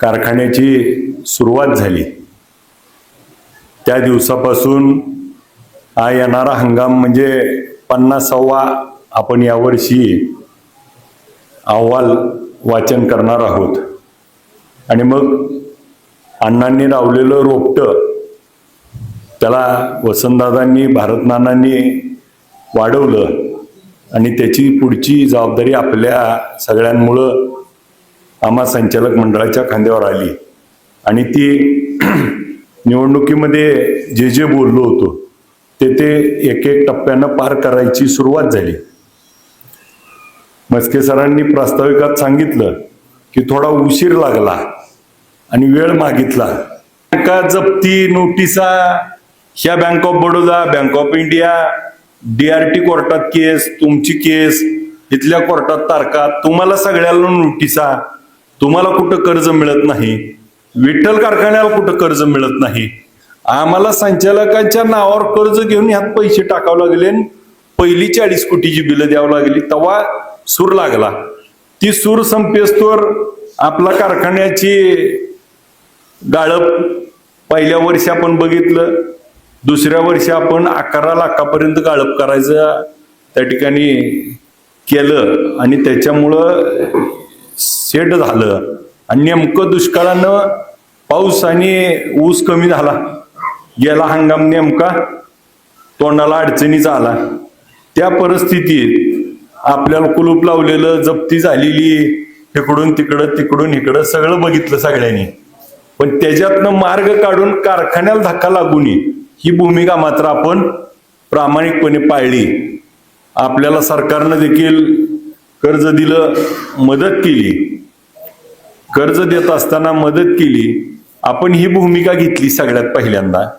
कारखान्याची सुरुवात झाली. त्या दिवसापासून हा येणारा हंगाम म्हणजे पन्नासावा आपण यावर्षी अहवाल वाचन करणार आहोत. आणि मग अण्णांनी लावलेलं रोपटं त्याला वसंतदादांनी भारतनानांनी वाढवलं आणि त्याची पुढची जबाबदारी आपल्या सगळ्यांमुळं आम्हा संचालक मंडळाच्या खांद्यावर आली. आणि ती निवडणुकीमध्ये जे जे बोललो होतो ते ते एक एक टप्प्यानं पार करायची सुरुवात झाली. मस्के सरांनी प्रास्ताविकात सांगितलं की थोडा उशीर लागला आणि वेळ मागितला. बँका जप्ती नोटिसा ह्या bank of Baroda bank of India DRT कोर्टात केस तुमची केस इथल्या कोर्टात तारखा तुम्हाला सगळ्याला नोटिसा तुम्हाला कुठं कर्ज मिळत नाही विठ्ठल कारखान्याला कुठं कर्ज मिळत नाही आम्हाला संचालकांच्या नावावर कर्ज घेऊन ह्यात पैसे टाकावं लागले आणि पहिली चाळीस कोटीची बिलं द्यावं लागली. तेव्हा सूर लागला. ती सूर संपेस्तोर आपला कारखान्याची गाळप पहिल्या वर्षी आपण बघितलं दुसऱ्या वर्षी आपण अकरा लाखापर्यंत गाळप करायचं त्या ठिकाणी केलं आणि त्याच्यामुळं सेट झालं. आणि नेमकं दुष्काळानं पाऊस आणि ऊस कमी झाला. गेला हंगाम नेमका तोंडाला अडचणीचा आला. त्या परिस्थितीत आपल्याला कुलूप लावलेलं जप्ती झालेली इकडून तिकडं तिकडून इकडं सगळं बघितलं सगळ्यांनी. पण त्याच्यातनं मार्ग काढून कारखान्याला धक्का लागू नये ही भूमिका मात्र आपण प्रामाणिकपणे पाळली. आपल्याला सरकारनं देखील कर्ज दिलं मदत केली. कर्ज देत असताना मदत केली. आपण ही भूमिका घेतली सगळ्यात पहिल्यांदा.